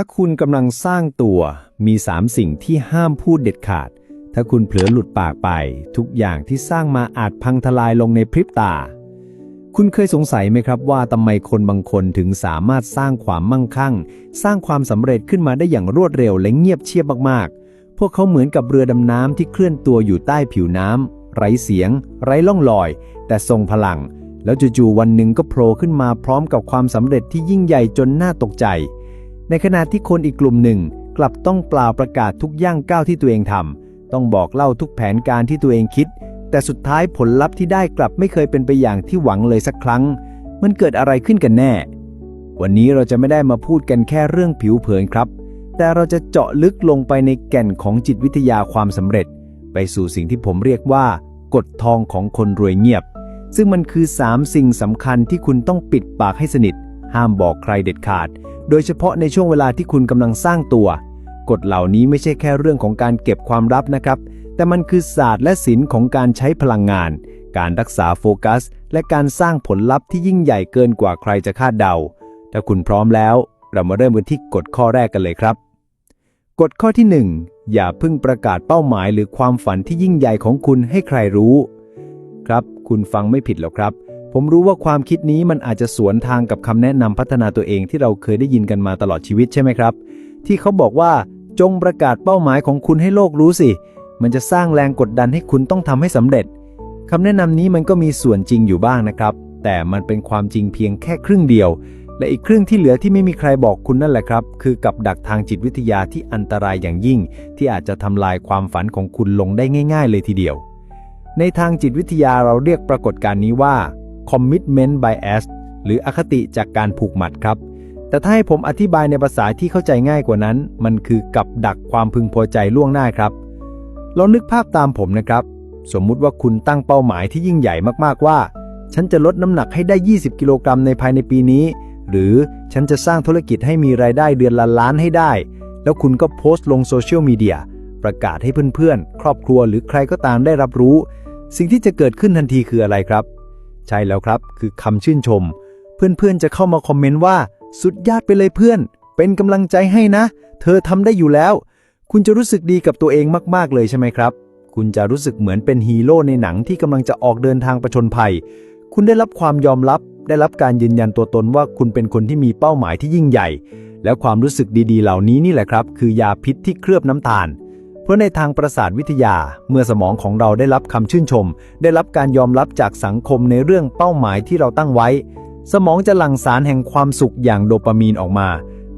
ถ้าคุณกำลังสร้างตัวมีสามสิ่งที่ห้ามพูดเด็ดขาด ถ้าคุณเผลอหลุดปากไป ทุกอย่างที่สร้างมาอาจพังทลายลงในพริบตา คุณเคยสงสัยไหมครับว่าทำไมคนบางคนถึงสามารถสร้างความมั่งคั่ง สร้างความสำเร็จขึ้นมาได้อย่างรวดเร็วและเงียบเชียบมากๆ พวกเขาเหมือนกับเรือดำน้ำที่เคลื่อนตัวอยู่ใต้ผิวน้ำไร้เสียง ไร้ล่องลอย แต่ทรงพลัง แล้วจู่ๆวันหนึ่งก็โผล่ขึ้นมาพร้อมกับความสำเร็จที่ยิ่งใหญ่จนน่าตกใจ ในขณะที่คนอีกกลุ่มหนึ่ง กลับต้องเปล่าประกาศทุกย่างก้าวที่ตัวเองทำต้องบอกเล่าทุกแผนการที่ตัวเองคิด แต่สุดท้ายผลลัพธ์ที่ได้กลับไม่เคยเป็นไปอย่างที่หวังเลยสักครั้ง มันเกิดอะไรขึ้นกันแน่ วันนี้เราจะไม่ได้มาพูดกันแค่เรื่องผิวเผินครับ แต่เราจะเจาะลึกลงไปในแก่นของจิตวิทยาความสำเร็จ ไปสู่สิ่งที่ผมเรียกว่ากฎทองของคนรวยเงียบ ซึ่งมันคือ 3 สิ่งสำคัญที่คุณต้องปิดปากให้สนิท ห้ามบอกใครเด็ดขาด โดยเฉพาะในช่วงเวลาที่คุณกำลังสร้างตัว กฎเหล่านี้ไม่ใช่แค่เรื่องของการเก็บความลับนะครับ แต่มันคือศาสตร์และศิลป์ของการใช้พลังงาน การรักษาโฟกัส และการสร้างผลลัพธ์ที่ยิ่งใหญ่เกินกว่าใครจะคาดเดา ถ้าคุณพร้อมแล้ว เรามาเริ่มกันที่กฎข้อแรกกันเลยครับ กฎข้อที่ 1 อย่าพิ่งประกาศเป้าหมาย หรือความฝันที่ยิ่งใหญ่ของคุณให้ใครรู้ ครับ คุณฟังไม่ผิดหรอกครับ ผมรู้ว่าความคิดนี้มันอาจจะสวนทางกับคำแนะนำพัฒนาตัวเองที่เราเคยได้ยินกันมาตลอดชีวิตใช่ไหมครับ ที่เขาบอกว่าจงประกาศเป้าหมายของคุณให้โลกรู้สิ มันจะสร้างแรงกดดันให้คุณต้องทำให้สำเร็จคำแนะนำนี้มันก็มีส่วนจริงอยู่บ้างนะครับ แต่มันเป็นความจริงเพียงแค่ครึ่งเดียว และอีกครึ่งที่เหลือที่ไม่มีใครบอกคุณนั่นแหละครับ คือกับดักทางจิตวิทยาที่อันตรายอย่างยิ่ง ที่อาจจะทำลายความฝันของคุณลงได้ง่าย ๆ เลยทีเดียว ในทางจิตวิทยาเราเรียกปรากฏการณ์นี้ว่า commitment bias หรืออคติจากการผูกมัดครับ แต่ถ้าให้ผมอธิบายในภาษาที่เข้าใจง่ายกว่านั้น มันคือกับดักความพึงพอใจล่วงหน้าครับลองนึกภาพตามผมนะครับ สมมุติว่าคุณตั้งเป้าหมายที่ยิ่งใหญ่มากๆว่า ฉันจะลดน้ำหนักให้ได้ 20 กิโลกรัมในภายในปีนี้ หรือฉันจะสร้างธุรกิจให้มีรายได้เดือนละล้านให้ได้ แล้วคุณก็โพสต์ลงโซเชียลมีเดียประกาศให้เพื่อนๆ ครอบครัวหรือใครก็ตามได้รับรู้ สิ่งที่จะเกิดขึ้นทันทีคืออะไรครับ ใช่แล้วครับ คือคำชื่นชม เพื่อนๆจะเข้ามาคอมเมนต์ว่า สุดยอดไปเลยเพื่อน เป็นกำลังใจให้นะ เธอทำได้อยู่แล้ว คุณจะรู้สึกดีกับตัวเองมากๆเลยใช่ไหมครับ คุณจะรู้สึกเหมือนเป็นฮีโร่ในหนังที่กำลังจะออกเดินทางประชนภัย คุณได้รับความยอมรับ ได้รับการยืนยันตัวตนว่าคุณเป็นคนที่มีเป้าหมายที่ยิ่งใหญ่ แล้วความรู้สึกดีๆ เหล่านี้นี่แหละครับ คือยาพิษที่เคลือบน้ำตาล เพราะในทางประสาทวิทยา เมื่อสมองของเราได้รับคำชื่นชม ได้รับการยอมรับจากสังคมในเรื่องเป้าหมายที่เราตั้งไว้ สมองจะหลั่งสารแห่งความสุขอย่างโดปามีนออกมา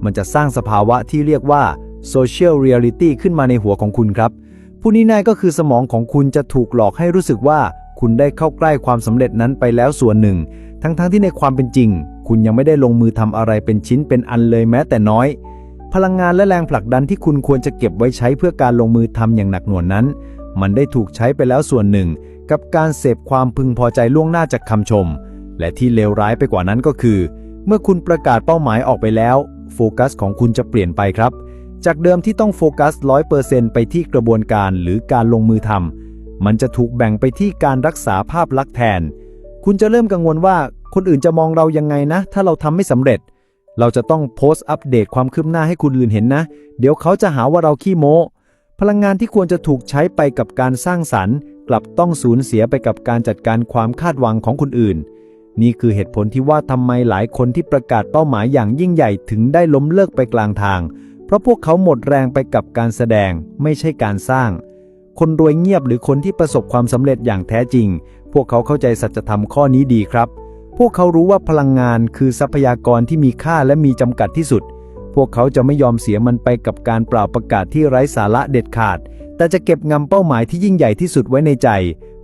มันจะสร้างสภาวะที่เรียกว่า social reality ขึ้นมาในหัวของคุณครับผู้นี้นายก็คือสมองของคุณจะถูกหลอกให้รู้สึกว่า คุณได้เข้าใกล้ความสำเร็จนั้นไปแล้วส่วนหนึ่ง ทั้งๆทที่ในความเป็นจริง คุณยังไม่ได้ลงมือทำอะไรเป็นชิ้นเป็นอันเลยแม้แต่น้อย พลังงานและแรงผลักดันที่คุณควรจะเก็บไว้ใช้เพื่อการลงมือทำอย่างหนักหน่วงนั้น มันได้ถูกใช้ไปแล้วส่วนหนึ่ง กับการเสพความพึงพอใจล่วงหน้าจากคำชม และที่เลวร้ายไปกว่านั้นก็คือ เมื่อคุณประกาศเป้าหมายออกไปแล้ว โฟกัสของคุณจะเปลี่ยนไปครับ จากเดิมที่ต้องโฟกัส 100%ไปที่กระบวนการหรือการลงมือทำมันจะถูกแบ่งไปที่การรักษาภาพลักษณ์แทน คุณจะเริ่มกังวลว่าคนอื่นจะมองเรายังไงนะ ถ้าเราทำไม่สำเร็จ เราจะต้องโพสต์อัปเดตความคืบหน้าให้คนอื่นเห็นนะ เดี๋ยวเขาจะหาว่าเราขี้โม้พลังงานที่ควรจะถูกใช้ไปกับการสร้างสรรค์ กลับต้องสูญเสียไปกับการจัดการความคาดหวังของคนอื่น นี่คือเหตุผลที่ว่าทำไมหลายคนที่ประกาศเป้าหมายอย่างยิ่งใหญ่ถึงได้ล้มเลิกไปกลางทาง เพราะพวกเขาหมดแรงไปกับการแสดง ไม่ใช่การสร้าง คนรวยเงียบหรือคนที่ประสบความสำเร็จอย่างแท้จริง พวกเขาเข้าใจสัจธรรมข้อนี้ดีครับ พวกเขารู้ว่าพลังงานคือทรัพยากรที่มีค่าและมีจำกัดที่สุด พวกเขาจะไม่ยอมเสียมันไปกับการเปล่าประกาศที่ไร้สาระเด็ดขาด แต่จะเก็บงำเป้าหมายที่ยิ่งใหญ่ที่สุดไว้ในใจ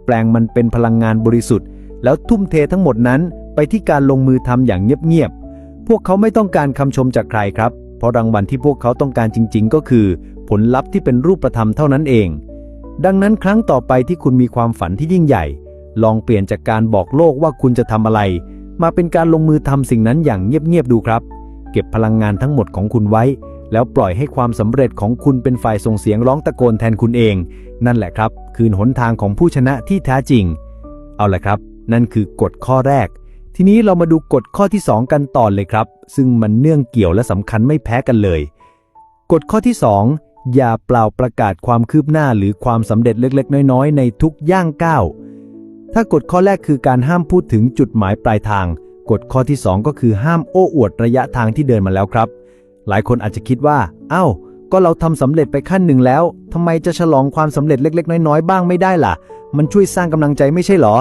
แปลงมันเป็นพลังงานบริสุทธิ์ แล้วทุ่มเททั้งหมดนั้นไปที่การลงมือทำอย่างเงียบๆ พวกเขาไม่ต้องการคำชมจากใครครับ เพราะรางวัลที่พวกเขาต้องการจริง ๆ ก็คือ ผลลัพธ์ที่เป็นรูปธรรมเท่านั้นเอง ดังนั้นครั้งต่อไปที่คุณมีความฝันที่ยิ่งใหญ่ ลองเปลี่ยนจากการบอกโลกว่าคุณจะทำอะไร มาเป็นการลงมือทำสิ่งนั้นอย่างเงียบๆดูครับ เก็บพลังงานทั้งหมดของคุณไว้ แล้วปล่อยให้ความสำเร็จของคุณเป็นฝ่ายส่งเสียงร้องตะโกนแทนคุณเอง นั่นแหละครับ คืนหนทางของผู้ชนะที่แท้จริง เอาละครับ นั่นคือกฎข้อแรก ทีนี้เรามาดูกฎข้อที่ 2 กันต่อเลยครับ ซึ่งมันเนื่องเกี่ยวและสำคัญไม่แพ้กันเลยกฎข้อที่ 2 อย่าเปล่าประกาศความคืบหน้าหรือความสำเร็จเล็กๆ น้อยๆ ในทุกย่างก้าว ถ้ากฎข้อแรกคือการห้ามพูดถึงจุดหมายปลายทาง กฎข้อที่ 2 ก็คือห้ามโอ้อวดระยะทางที่เดินมาแล้วครับ หลายคนอาจจะคิดว่า เอ้า ก็เราทำสำเร็จไปขั้นหนึ่งแล้วทำไมจะฉลองความสำเร็จเล็ก ๆ น้อยๆบ้างไม่ได้ล่ะ มันช่วยสร้างกำลังใจไม่ใช่หรอ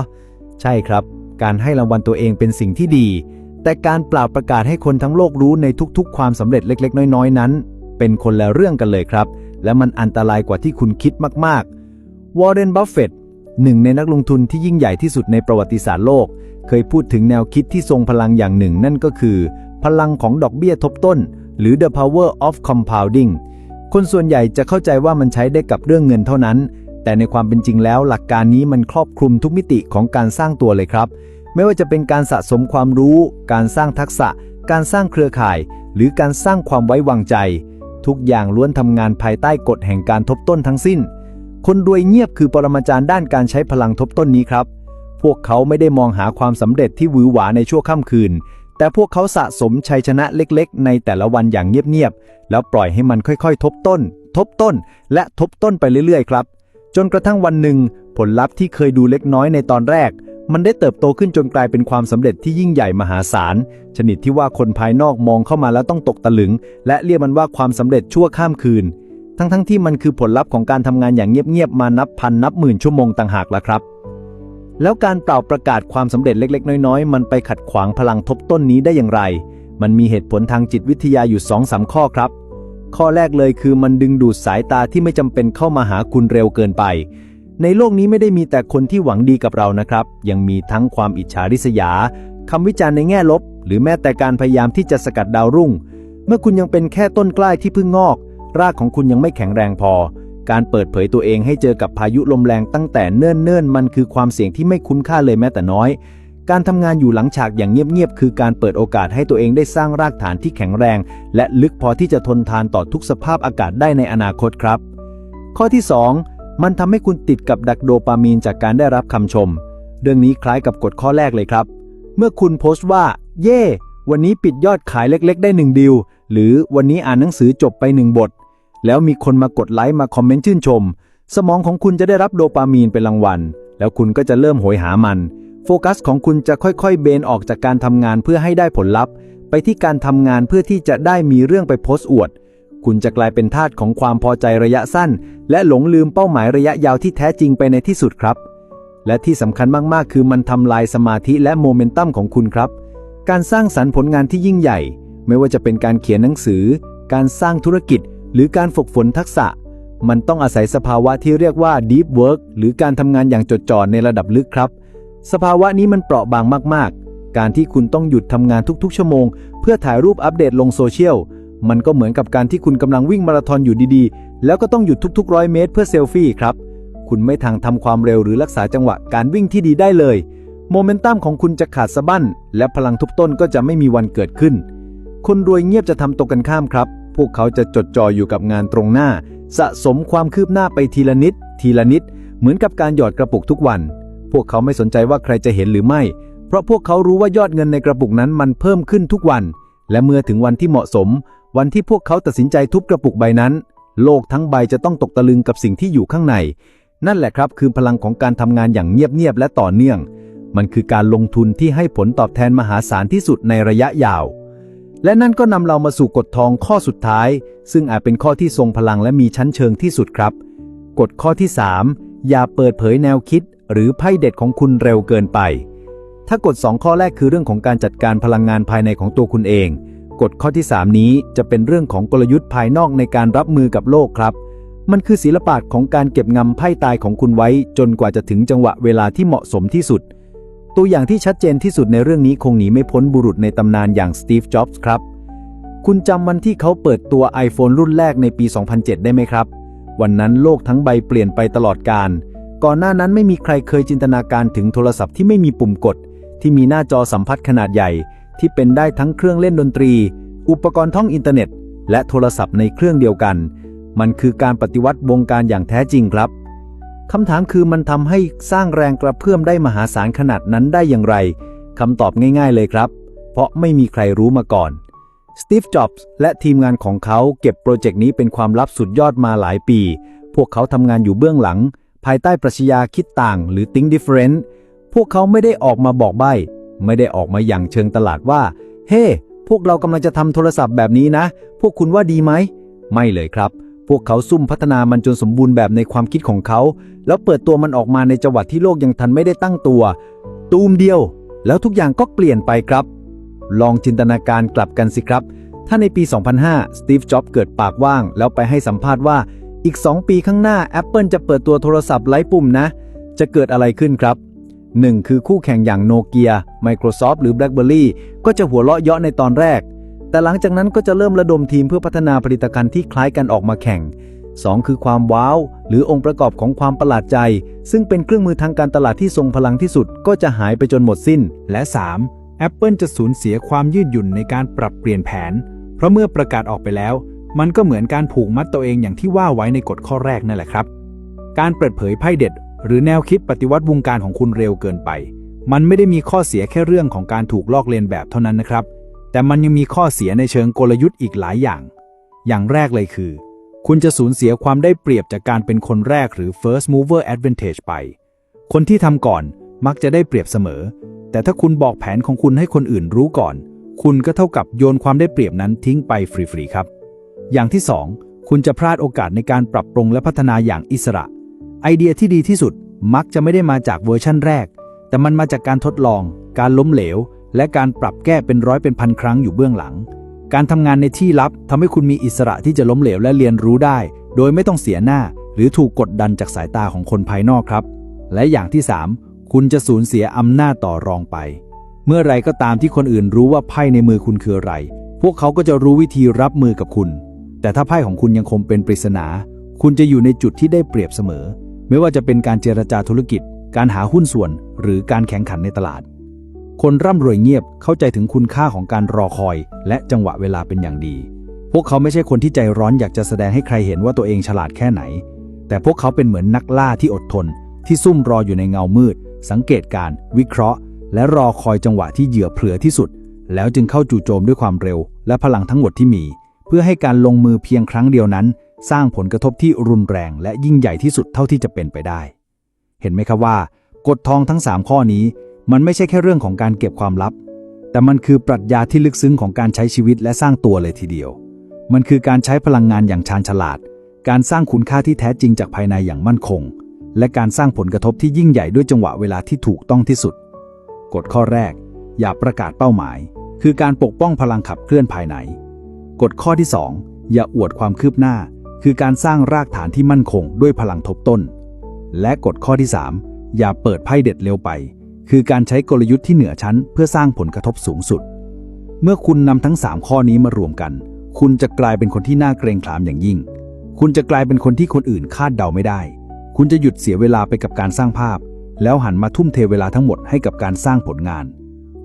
ใช่ครับ การให้รางวัลตัวเองเป็นสิ่งที่ดี แต่การเปล่าประกาศให้คนทั้งโลกรู้ในทุก ๆ ความสำเร็จเล็ก ๆ น้อยๆนั้น เป็นคนละเรื่องกันเลยครับ และมันอันตรายกว่าที่คุณคิดมากๆวอร์เรนบัฟเฟต หนึ่งในนักลงทุนที่ยิ่งใหญ่ที่สุดในประวัติศาสตร์โลก เคยพูดถึงแนวคิดที่ทรงพลังอย่างหนึ่ง นั่นก็คือ พลังของดอกเบี้ยทบต้น หรือ the power of compounding คนส่วนใหญ่จะเข้าใจว่ามันใช้ได้กับเรื่องเงินเท่านั้น แต่ในความเป็นจริงแล้วหลักการนี้มันครอบคลุมทุกมิติของการสร้างตัวเลยครับ ไม่ว่าจะเป็นการสะสมความรู้ การสร้างทักษะ การสร้างเครือข่าย หรือการสร้างความไว้วางใจ ทุกอย่างล้วนทำงานภายใต้กฎแห่งการทบต้นทั้งสิ้น คนรวยเงียบคือปรมาจารย์ด้านการใช้พลังทบต้นนี้ครับ พวกเขาไม่ได้มองหาความสำเร็จที่หวือหวาในชั่วค่ำคืน แต่พวกเขาสะสมชัยชนะเล็กๆ ในแต่ละวันอย่างเงียบๆ แล้วปล่อยให้มันค่อยๆ ทบต้น ทบต้น และทบต้นไปเรื่อยๆ ครับ จนกระทั่งวันหนึ่ง ผลลัพธ์ที่เคยดูเล็กน้อยในตอนแรก มันได้เติบโตขึ้นจนกลายเป็นความสำเร็จที่ยิ่งใหญ่มหาศาล ชนิดที่ว่าคนภายนอกมองเข้ามาแล้วต้องตกตะลึง และเรียกมันว่าความสำเร็จชั่วข้ามคืน ทั้งๆทที่มันคือผลลัพธ์ของการทำงานอย่างเงียบๆมานับพันนับหมื่นชั่วโมงต่างหากละครับ แล้วการเปล่าประกาศความสำเร็จเล็ก ๆ น้อยๆ มันไปขัดขวางพลังทบต้นนี้ได้อย่างไร มันมีเหตุผลทางจิตวิทยาอยู่2อสาข้อครับ ข้อแรกเลยคือมันดึงดูดสายตาที่ไม่จำเป็นเข้ามาหาคุณเร็วเกินไป ในโลกนี้ไม่ได้มีแต่คนที่หวังดีกับเรานะครับ ยังมีทั้งความอิจฉาริษยาคำวิจารณ์ในแง่ลบ หรือแม้แต่การพยายามที่จะสกัดดาวรุ่ง เมื่อคุณยังเป็นแค่ต้นกล้าที่เพิ่งงอก รากของคุณยังไม่แข็งแรงพอ การเปิดเผยตัวเองให้เจอกับพายุลมแรงตั้งแต่เนิ่นๆ มันคือความเสี่ยงที่ไม่คุ้มค่าเลยแม้แต่น้อย การทำงานอยู่หลังฉากอย่างเงียบๆ คือการเปิดโอกาสให้ตัวเองได้สร้างรากฐานที่แข็งแรง และลึกพอที่จะทนทานต่อทุกสภาพอากาศได้ในอนาคตครับ ข้อที่ 2 มันทำให้คุณติดกับดักโดปามีนจากการได้รับคำชม เรื่องนี้คล้ายกับกฎข้อแรกเลยครับ เมื่อคุณโพสต์ว่า เย่ วันนี้ปิดยอดขายเล็ก ๆ ได้หนึ่งดิวหรือวันนี้อ่านหนังสือจบไปหนึ่งบท แล้วมีคนมากดไลค์มาคอมเมนต์ชื่นชม สมองของคุณจะได้รับโดปามีนเป็นรางวัล แล้วคุณก็จะเริ่มโหยหามัน โฟกัสของคุณจะค่อยๆ เบนออกจากการทำงานเพื่อให้ได้ผลลัพธ์ ไปที่การทำงานเพื่อที่จะได้มีเรื่องไปโพสต์อวด คุณจะกลายเป็นทาสของความพอใจระยะสั้น และหลงลืมเป้าหมายระยะยาวที่แท้จริงไปในที่สุดครับ และที่สำคัญมากๆ คือมันทำลายสมาธิและโมเมนตัมของคุณครับ การสร้างสรรค์ผลงานที่ยิ่งใหญ่ ไม่ว่าจะเป็นการเขียนหนังสือ การสร้างธุรกิจ หรือการฝึกฝนทักษะ มันต้องอาศัยสภาวะที่เรียกว่า deep work หรือการทำงานอย่างจดจ่อในระดับลึกครับ สภาวะนี้มันเปราะบางมาก ๆ การที่คุณต้องหยุดทำงานทุกๆ ชั่วโมง เพื่อถ่ายรูปอัปเดตลงโซเชียลมันก็เหมือนกับการที่คุณกำลังวิ่งมาราธอนอยู่ดีๆ แล้วก็ต้องหยุดทุกๆร้อยเมตรเพื่อเซลฟี่ครับ คุณไม่ทางทำความเร็วหรือรักษาจังหวะการวิ่งที่ดีได้เลย โมเมนตัมของคุณจะขาดสะบั้น และพลังทุบต้นก็จะไม่มีวันเกิดขึ้น คนรวยเงียบจะทำตรงกันข้ามครับ พวกเขาจะจดจ่ออยู่กับงานตรงหน้า สะสมความคืบหน้าไปทีละนิด ทีละนิด เหมือนกับการหยอดกระปุกทุกวัน พวกเขาไม่สนใจว่าใครจะเห็นหรือไม่ เพราะพวกเขารู้ว่ายอดเงินในกระปุกนั้นมันเพิ่มขึ้นทุกวัน และเมื่อถึงวันที่เหมาะสม วันที่พวกเขาตัดสินใจทุบกระปุกใบนั้น โลกทั้งใบจะต้องตกตะลึงกับสิ่งที่อยู่ข้างใน นั่นแหละครับคือพลังของการทำงานอย่างเงียบๆและต่อเนื่อง มันคือการลงทุนที่ให้ผลตอบแทนมหาศาลที่สุดในระยะยาว และนั่นก็นำเรามาสู่กฎทองข้อสุดท้าย ซึ่งอาจเป็นข้อที่ทรงพลังและมีชั้นเชิงที่สุดครับ กฎข้อที่ 3 อย่าเปิดเผยแนวคิด หรือไพ่เด็ดของคุณเร็วเกินไป ถ้ากฎ 2 ข้อแรกคือเรื่องของการจัดการพลังงานภายในของตัวคุณเอง กฎข้อที่ 3 นี้จะเป็นเรื่องของกลยุทธ์ภายนอกในการรับมือกับโลกครับ มันคือศิลปะของการเก็บงำไพ่ตายของคุณไว้ จนกว่าจะถึงจังหวะเวลาที่เหมาะสมที่สุด ตัวอย่างที่ชัดเจนที่สุดในเรื่องนี้คงหนีไม่พ้นบุรุษในตำนานอย่างสตีฟ จ็อบส์ครับ คุณจำวันที่เขาเปิดตัว iPhone รุ่นแรกในปี 2007 ได้ไหมครับ วันนั้นโลกทั้งใบเปลี่ยนไปตลอดการ ก่อนหน้านั้นไม่มีใครเคยจินตนาการถึงโทรศัพท์ที่ไม่มีปุ่มกด ที่มีหน้าจอสัมผัสขนาดใหญ่ ที่เป็นได้ทั้งเครื่องเล่นดนตรี อุปกรณ์ท่องอินเทอร์เน็ต และโทรศัพท์ในเครื่องเดียวกัน มันคือการปฏิวัติวงการอย่างแท้จริงครับ คำถามคือมันทำให้สร้างแรงกระเพื่อมได้มหาศาลขนาดนั้นได้อย่างไรคำตอบง่ายๆเลยครับ เพราะไม่มีใครรู้มาก่อน สตีฟ จ็อบส์และทีมงานของเขาเก็บโปรเจกต์นี้เป็นความลับสุดยอดมาหลายปี พวกเขาทำงานอยู่เบื้องหลัง ภายใต้ปรัชญาคิดต่าง หรือ think different พวกเขาไม่ได้ออกมาบอกใบ้ ไม่ได้ออกมาอย่างเชิงตลาดว่า เฮ้พวกเรากำลังจะทำโทรศัพท์แบบนี้นะ พวกคุณว่าดีไหม ไม่เลยครับ พวกเขาซุ่มพัฒนามันจนสมบูรณ์แบบในความคิดของเขา แล้วเปิดตัวมันออกมาในจังหวัดที่โลกยังทันไม่ได้ตั้งตัว ตูมเดียว แล้วทุกอย่างก็เปลี่ยนไปครับ ลองจินตนาการกลับกันสิครับ ถ้าในปี 2005 สตีฟ จ็อบส์เกิดปากว่าง แล้วไปให้สัมภาษณ์ว่า อีก 2 ปีข้างหน้า Apple จะเปิดตัวโทรศัพท์ไร้ปุ่มนะ จะเกิดอะไรขึ้นครับ 1. คือคู่แข่งอย่างโนเกีย Microsoft หรือ BlackBerry ก็จะหัวเราะเยาะในตอนแรก แต่หลังจากนั้นก็จะเริ่มระดมทีมเพื่อพัฒนาผลิตภัณฑ์ที่คล้ายกันออกมาแข่ง 2. คือความว้าว หรือองค์ประกอบของความประหลาดใจ ซึ่งเป็นเครื่องมือทางการตลาดที่ทรงพลังที่สุด ก็จะหายไปจนหมดสิ้น และ 3. Apple จะสูญเสียความยืดหยุ่นในการปรับเปลี่ยนแผน เพราะเมื่อประกาศออกไปแล้ว มันก็เหมือนการผูกมัดตัวเองอย่างที่ว่าไว้ในกฎข้อแรกนั่นแหละครับ การเปิดเผยไพ่เด็ด หรือแนวคิดปฏิวัติวงการของคุณเร็วเกินไป มันไม่ได้มีข้อเสียแค่เรื่องของการถูกลอกเลียนแบบเท่านั้นนะครับ แต่มันยังมีข้อเสียในเชิงกลยุทธ์อีกหลายอย่าง อย่างแรกเลยคือ คุณจะสูญเสียความได้เปรียบจากการเป็นคนแรกหรือ first mover advantage ไป คนที่ทำก่อนมักจะได้เปรียบเสมอ แต่ถ้าคุณบอกแผนของคุณให้คนอื่นรู้ก่อน คุณก็เท่ากับโยนความได้เปรียบนั้นทิ้งไปฟรีๆครับ อย่างที่ 2 คุณจะพลาดโอกาสในการปรับปรุงและพัฒนาอย่างอิสระ ไอเดียที่ดีที่สุดมักจะไม่ได้มาจากเวอร์ชั่นแรก แต่มันมาจากการทดลอง การล้มเหลว และการปรับแก้เป็นร้อยเป็นพันครั้งอยู่เบื้องหลัง การทำงานในที่ลับทำให้คุณมีอิสระที่จะล้มเหลวและเรียนรู้ได้ โดยไม่ต้องเสียหน้า หรือถูกกดดันจากสายตาของคนภายนอกครับ และอย่างที่ 3 คุณจะสูญเสียอำนาจต่อรองไป เมื่อไรก็ตามที่คนอื่นรู้ว่าไพ่ในมือคุณคืออะไร พวกเขาก็จะรู้วิธีรับมือกับคุณ แต่ถ้าไพ่ของคุณยังคงเป็นปริศนา คุณจะอยู่ในจุดที่ได้เปรียบเสมอ ไม่ว่าจะเป็นการเจรจาธุรกิจ การหาหุ้นส่วน หรือการแข่งขันในตลาด คนร่ำรวยเงียบเข้าใจถึงคุณค่าของการรอคอย และจังหวะเวลาเป็นอย่างดี พวกเขาไม่ใช่คนที่ใจร้อนอยากจะแสดงให้ใครเห็นว่าตัวเองฉลาดแค่ไหน แต่พวกเขาเป็นเหมือนนักล่าที่อดทน ที่ซุ่มรออยู่ในเงามืด สังเกตการ วิเคราะห์ และรอคอยจังหวะที่เหยื่อเผลอที่สุด แล้วจึงเข้าจู่โจมด้วยความเร็ว และพลังทั้งหมดที่มี เพื่อให้การลงมือเพียงครั้งเดียวนั้น สร้างผลกระทบที่รุนแรง และยิ่งใหญ่ที่สุดเท่าที่จะเป็นไปได้ เห็นไหมครับว่า กฎทองทั้ง 3 ข้อนี้ มันไม่ใช่แค่เรื่องของการเก็บความลับ แต่มันคือปรัชญาที่ลึกซึ้งของการใช้ชีวิตและสร้างตัวเลยทีเดียว มันคือการใช้พลังงานอย่างชาญฉลาด การสร้างคุณค่าที่แท้จริงจากภายในอย่างมั่นคง และการสร้างผลกระทบที่ยิ่งใหญ่ด้วยจังหวะเวลาที่ถูกต้องที่สุด กฎข้อแรก อย่าประกาศเป้าหมาย คือการปกป้องพลังขับเคลื่อนภายใน กฎข้อที่ 2 อย่าอวดความคืบหน้า คือการสร้างรากฐานที่มั่นคงด้วยพลังทบต้น และกฎข้อที่ 3 อย่าเปิดไพ่เด็ดเร็วไป คือการใช้กลยุทธ์ที่เหนือชั้น เพื่อสร้างผลกระทบสูงสุด เมื่อคุณนำทั้ง 3 ข้อนี้มารวมกัน คุณจะกลายเป็นคนที่น่าเกรงขามอย่างยิ่ง คุณจะกลายเป็นคนที่คนอื่นคาดเดาไม่ได้ คุณจะหยุดเสียเวลาไปกับการสร้างภาพ แล้วหันมาทุ่มเทเวลาทั้งหมดให้กับการสร้างผลงาน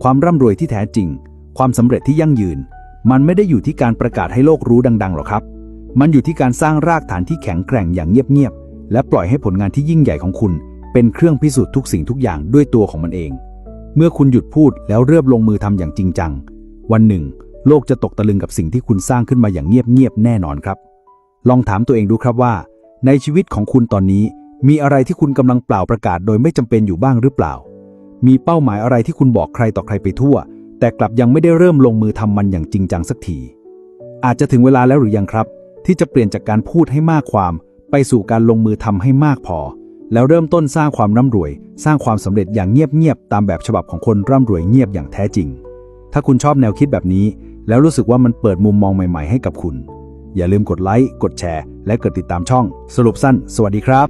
ความร่ำรวยที่แท้จริง ความสำเร็จที่ยั่งยืน มันไม่ได้อยู่ที่การประกาศให้โลกรู้ดังๆหรอกครับ มันอยู่ที่การสร้างรากฐานที่แข็งแกร่งอย่างเงียบๆและปล่อยให้ผลงานที่ยิ่งใหญ่ของคุณ เป็นเครื่องพิสูจน์ทุกสิ่งทุกอย่างด้วยตัวของมันเอง เมื่อคุณหยุดพูดแล้วเริ่มลงมือทำอย่างจริงจัง วันหนึ่ง โลกจะตกตะลึงกับสิ่งที่คุณสร้างขึ้นมาอย่างเงียบๆแน่นอนครับ ลองถามตัวเองดูครับว่า ในชีวิตของคุณตอนนี้ มีอะไรที่คุณกำลังเปล่าประกาศโดยไม่จำเป็นอยู่บ้างหรือเปล่า มีเป้าหมายอะไรที่คุณบอกใครต่อใครไปทั่ว แต่กลับยังไม่ได้เริ่มลงมือทำมันอย่างจริงจังสักทีอาจจะถึงเวลาแล้วหรือยังครับ ที่จะเปลี่ยนจากการพูดให้มากความ ไปสู่การลงมือทำให้มากพอ แล้วเริ่มต้นสร้างความร่ำรวย สร้างความสำเร็จอย่างเงียบๆตามแบบฉบับของคนร่ำรวยเงียบอย่างแท้จริง ถ้าคุณชอบแนวคิดแบบนี้ แล้วรู้สึกว่ามันเปิดมุมมองใหม่ ๆ ให้กับคุณ อย่าลืมกดไลค์กดแชร์ และกดติดตามช่อง สรุปสั้น สวัสดีครับ